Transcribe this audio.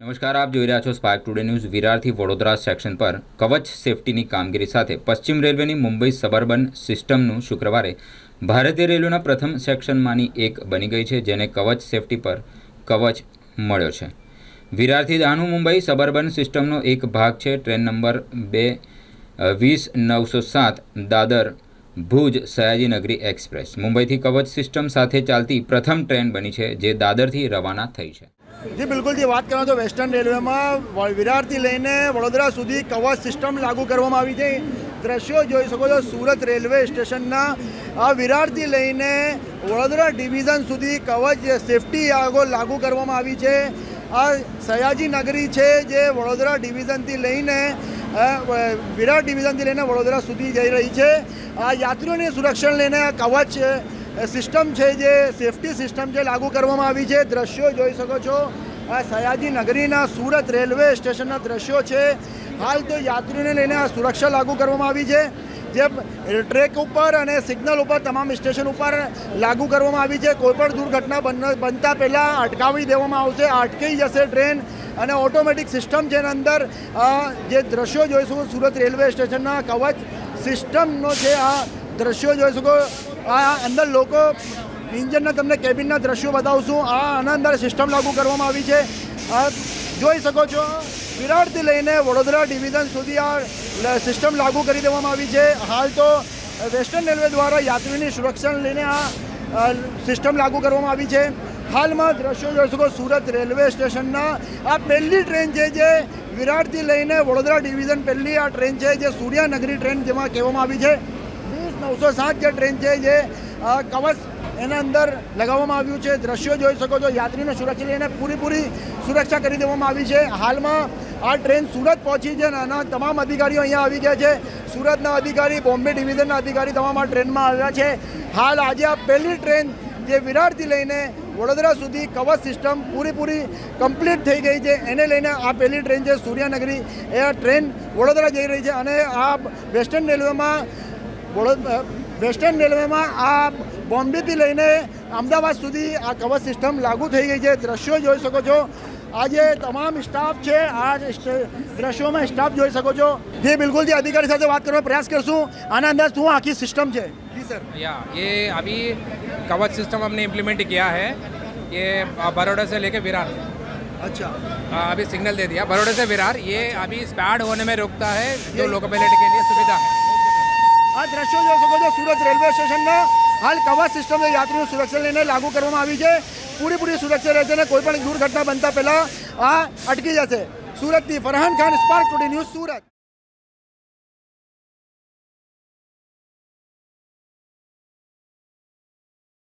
નમસ્કાર, આપ જોઈ રહ્યા છો સ્પાર્ક ટુડે ન્યૂઝ વિરારથી વડોદરા સેક્શન પર કવચ સેફટીની કામગીરી સાથે પશ્ચિમ રેલવેની મુંબઈ સબર્બન સિસ્ટમનું શુક્રવારે ભારતીય રેલવેના પ્રથમ સેક્શનમાંની એક બની ગઈ છે, જેને કવચ સેફટી પર કવચ મળ્યો છે. વિરારથી દાનુ મુંબઈ સબર્બન સિસ્ટમનો એક ભાગ છે, ટ્રેન નંબર બે વીસ નવસો સાત, દાદર ભુજ સયાજીનગરી એક્સપ્રેસ. મુંબઈથી કવચ સિસ્ટમ સાથે ચાલતી પ્રથમ ટ્રેન બની છે, જે દાદરથી રવાના થઈ છે. જી, બિલકુલ જે વાત કરવા તો વેસ્ટર્ન રેલવેમાં વિરારથી લઈને વડોદરા સુધી કવચ સિસ્ટમ લાગુ કરવામાં આવી છે. દ્રશ્યો જોઈ શકો છો, સુરત રેલવે સ્ટેશનના. આ વિરારથી લઈને વડોદરા ડિવિઝન સુધી કવચ સેફટી આગો લાગુ કરવામાં આવી છે. આ સયાજી નગરી છે, જે વડોદરા ડિવિઝનથી લઈને અ, વ- વિરાર ડિવિઝનથી લઈને વડોદરા સુધી જઈ રહી છે. આ યાત્રીઓની સુરક્ષા લઈને કવચ સિસ્ટમ છે જે સેફટી સિસ્ટમ છે લાગુ કરવામાં આવી છે. દ્રશ્યો જોઈ શકો છો. આ સયાજી નગરીના સુરત રેલવે સ્ટેશનના દ્રશ્યો છે. હાલ તો યાત્રીઓને લઈને આ સુરક્ષા લાગુ કરવામાં આવી છે. જે ટ્રેક ઉપર અને સિગ્નલ ઉપર તમામ સ્ટેશન ઉપર લાગુ કરવામાં આવી છે. કોઈપણ દુર્ઘટના બન- બનતા પહેલાં અટકાવી દેવામાં આવશે. અટકી જશે ટ્રેન. અને ઓટોમેટિક સિસ્ટમ છે અંદર જે દ્રશ્યો જોઈ શકો, સુરત રેલવે સ્ટેશનના કવચ સિસ્ટમનો છે આ દ્રશ્યો જોઈ શકો, આ અંદર લોકો ઇન્જિનના તમને કેબિનના દ્રશ્યો બતાવશું. આ આના અંદર સિસ્ટમ લાગુ કરવામાં આવી છે. આ જોઈ શકો છો, વિરાટથી લઈને વડોદરા ડિવિઝન સુધી આ સિસ્ટમ લાગુ કરી દેવામાં આવી છે. હાલ તો વેસ્ટર્ન રેલવે દ્વારા યાત્રીની સુરક્ષાને લઈને આ સિસ્ટમ લાગુ કરવામાં આવી છે. હાલમાં દ્રશ્યો જોઈ શકો સુરત રેલવે સ્ટેશનના આ પહેલી ટ્રેન છે જે વિરાટથી લઈને વડોદરા ડિવિઝન પહેલી આ ટ્રેન છે જે સૂર્યાનગરી ટ્રેન જેમાં કહેવામાં આવી છે. વીસ નવસો સાત જે ટ્રેન છે જે કવચ એના અંદર લગાવવામાં આવ્યું છે. દ્રશ્યો જોઈ શકો છો. યાત્રીને સુરક્ષિત લઈને પૂરેપૂરી સુરક્ષા કરી દેવામાં આવી છે. હાલમાં આ ટ્રેન સુરત પહોંચી છે અને તમામ અધિકારીઓ અહીંયા આવી ગયા છે. સુરતના અધિકારી, બોમ્બે ડિવિઝનના અધિકારી તમામ આ ટ્રેનમાં આવ્યા છે. હાલ આજે આ પહેલી ટ્રેન જે વિરાટથી લઈને વડોદરા સુધી કવચ સિસ્ટમ પૂરેપૂરી કમ્પ્લીટ થઈ ગઈ છે. એને લઈને આ પહેલી ટ્રેન છે સૂર્યાનગરી. એ આ ટ્રેન વડોદરા જઈ રહી છે અને આ વેસ્ટર્ન રેલવેમાં વડોદરા વેસ્ટર્ન રેલવેમાં આ બોમ્બેથી લઈને અમદાવાદ સુધી આ કવચ સિસ્ટમ લાગુ થઈ ગઈ છે. દ્રશ્યો જોઈ શકો છો. આજે તમામ સ્ટાફ છે આ જે સ્ટ- દ્રશ્યોમાં સ્ટાફ જોઈ શકો છો જે બિલકુલ જે અધિકારી સાથે વાત કરવાનો પ્રયાસ કરશું આના અંદર શું આખી સિસ્ટમ છે જી સર या ये अभी कवच सिस्टम हमने इम्प्लीमेंट किया है ये बड़ौदा से लेके विरार અચ્છા आ, अभी सिग्नल दे दिया बड़ौदा से विरार ये अभी स्पैड होने में रुकता है जो लोकेबिलिटी के लिए सुविधा है આ દ્રશ્યો જોઈ શકો છો સુરત રેલવે સ્ટેશનના હાલ કવચ સિસ્ટમ યાત્રીઓ સુરક્ષા લઈને લાગુ કરવામાં આવી છે? પૂરેપૂરી સુરક્ષા રહેશે અને કોઈ પણ દુર્ઘટના બનતા પહેલાં આ અટકી જશે. સુરતથી Farhan Khan spark today news Surat.